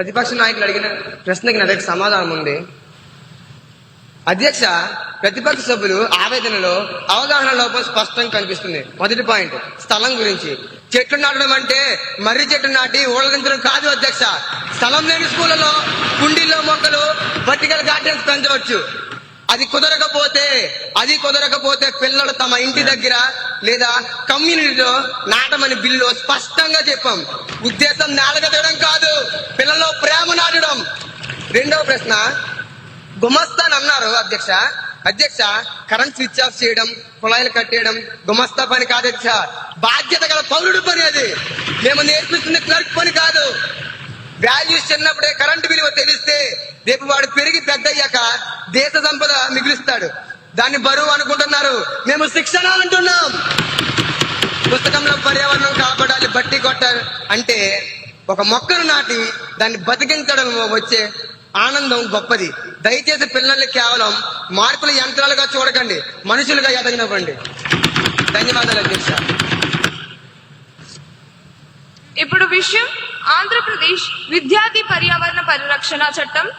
ప్రతిపక్ష నాయకులు అడిగిన ప్రశ్నకి నా దగ్గర సమాధానం ఉంది. అధ్యక్ష ప్రతిపక్ష సభ్యులు ఆవేదనలో అవగాహన లోపం స్పష్టంగా కనిపిస్తుంది. మొదటి పాయింట్ స్థలం గురించి. చెట్లు నాటడం అంటే మర్రి చెట్టు నాటి ఊళ్ళదించడం కాదు అధ్యక్ష. స్థలం లేని స్కూళ్ళలో కుండీల్లో మొక్కలు వర్టికల్ గార్డెన్స్ పెంచవచ్చు. అది కుదరకపోతే అది కుదరకపోతే పిల్లలు తమ ఇంటి దగ్గర లేదా కమ్యూనిటీలో నాటమని బిల్లు స్పష్టంగా చెప్పాం. ఉద్దేశం నాలుగదడం కాదు పిల్లల్లో ప్రేమ నాటడం. రెండవ ప్రశ్న గుమస్తాన్ అన్నారు అధ్యక్ష. అధ్యక్ష కరెంట్ స్విచ్ ఆఫ్ చేయడం కుళాయిలు కట్టేయడం గుమస్తా పని కాదు అధ్యక్ష. బాధ్యత గల పౌరుడు పని అది. మేము నేర్పిస్తున్న క్లర్క్ పని కాదు. వాల్యూస్ చిన్నప్పుడే కరెంటు విలువ తెలిస్తే రేపు వాడు పెరిగి పెద్దయ్యాక దేశ సంపద మిగులుస్తాడు. దాన్ని బరువు అనుకుంటున్నారు. మేము శిక్షణ అంటున్నాం. పుస్తకంలో పర్యావరణం కాపాడాలి బట్టి కొట్టాలి అంటే ఒక మొక్కను నాటి దాన్ని బతికించడం వచ్చే ఆనందం గొప్పది. దయచేసి పిల్లల్ని కేవలం మార్పుల యంత్రాలుగా చూడకండి. మనుషులుగా ఎదగనివ్వండి. ధన్యవాదాలు అధ్యక్ష ఇప్పుడు విషయం ఆంధ్రప్రదేశ్ విద్యార్థి పర్యావరణ పరిరక్షణ చట్టం.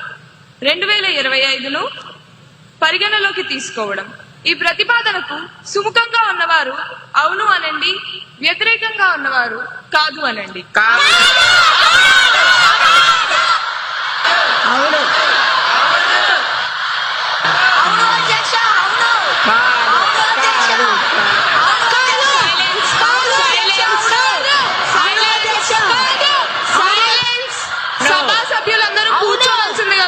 రెండు వేల ఇరవై ఐదులో పరిగణలోకి తీసుకోవడం. ఈ ప్రతిపాదనకు సుముఖంగా ఉన్నవారు అవును అనండి వ్యతిరేకంగా ఉన్నవారు కాదు అనండి అవును అవును అధ్యక్ష అవును కాదు కాదు సభా సభ్యులందరూ కూర్చోవలసిందిగా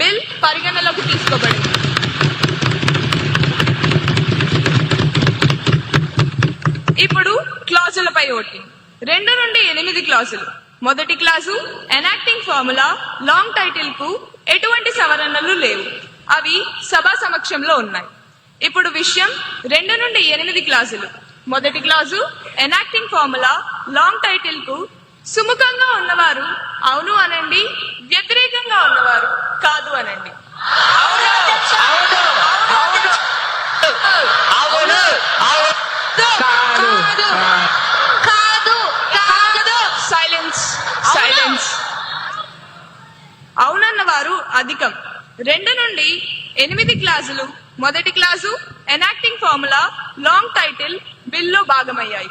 బిల్ పరిగణలోకి తీసుకోబడింది. ఇప్పుడు క్లాజులపై ఓటింగ్. రెండు నుండి ఎనిమిది క్లాజులు. మొదటి క్లాసు ఎనాక్టింగ్ ఫార్ములా లాంగ్ టైటిల్కు ఎటువంటి సవరణలు లేవు. అవి సభా సమక్షంలో ఉన్నాయి. ఇప్పుడు విషయం రెండు నుండి ఎనిమిది క్లాసులు మొదటి క్లాసు ఎనాక్టింగ్ ఫార్ములా లాంగ్ టైటిల్కు సుముఖంగా ఉన్నవారు అవును అనండి. వ్యతిరేకంగా ఉన్నవారు కాదు అనండి. సైలెన్స్. సైలెన్స్. అవునన్న వారు అధికం. రెండు నుండి ఎనిమిది క్లాసులు. మొదటి class enacting formula long title బిల్లో భాగమయ్యాయి.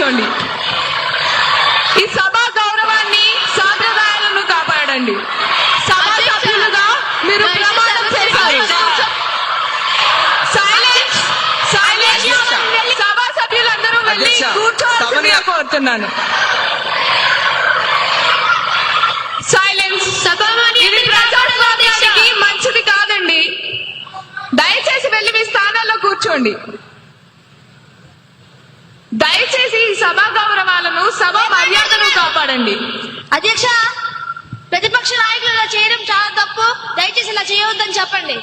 కూర్చోండి. ఈ సభా గౌరవాన్ని సాంప్రదాయాలను కాపాడండి. సభా సభ్యులుగా మీరు ప్రమాణం చేశారు. సైలెన్స్ సైలెన్స్ సభా సభ్యులందరూ వెళ్ళి కూర్చోవాల్సిందిగా కోరుతున్నాను. సైలెన్స్ ఇది ప్రజాస్వామ్యానికి మంచిది కాదండి. దయచేసి వెళ్ళి మీ స్థానాల్లో కూర్చోండి దయచేసి ఈ సభా గౌరవాలను సభ మర్యాదను కాపాడండి అధ్యక్ష ప్రతిపక్ష నాయకులు ఇలా చేయడం చాలా తప్పు. దయచేసి ఇలా చేయవద్దని చెప్పండి.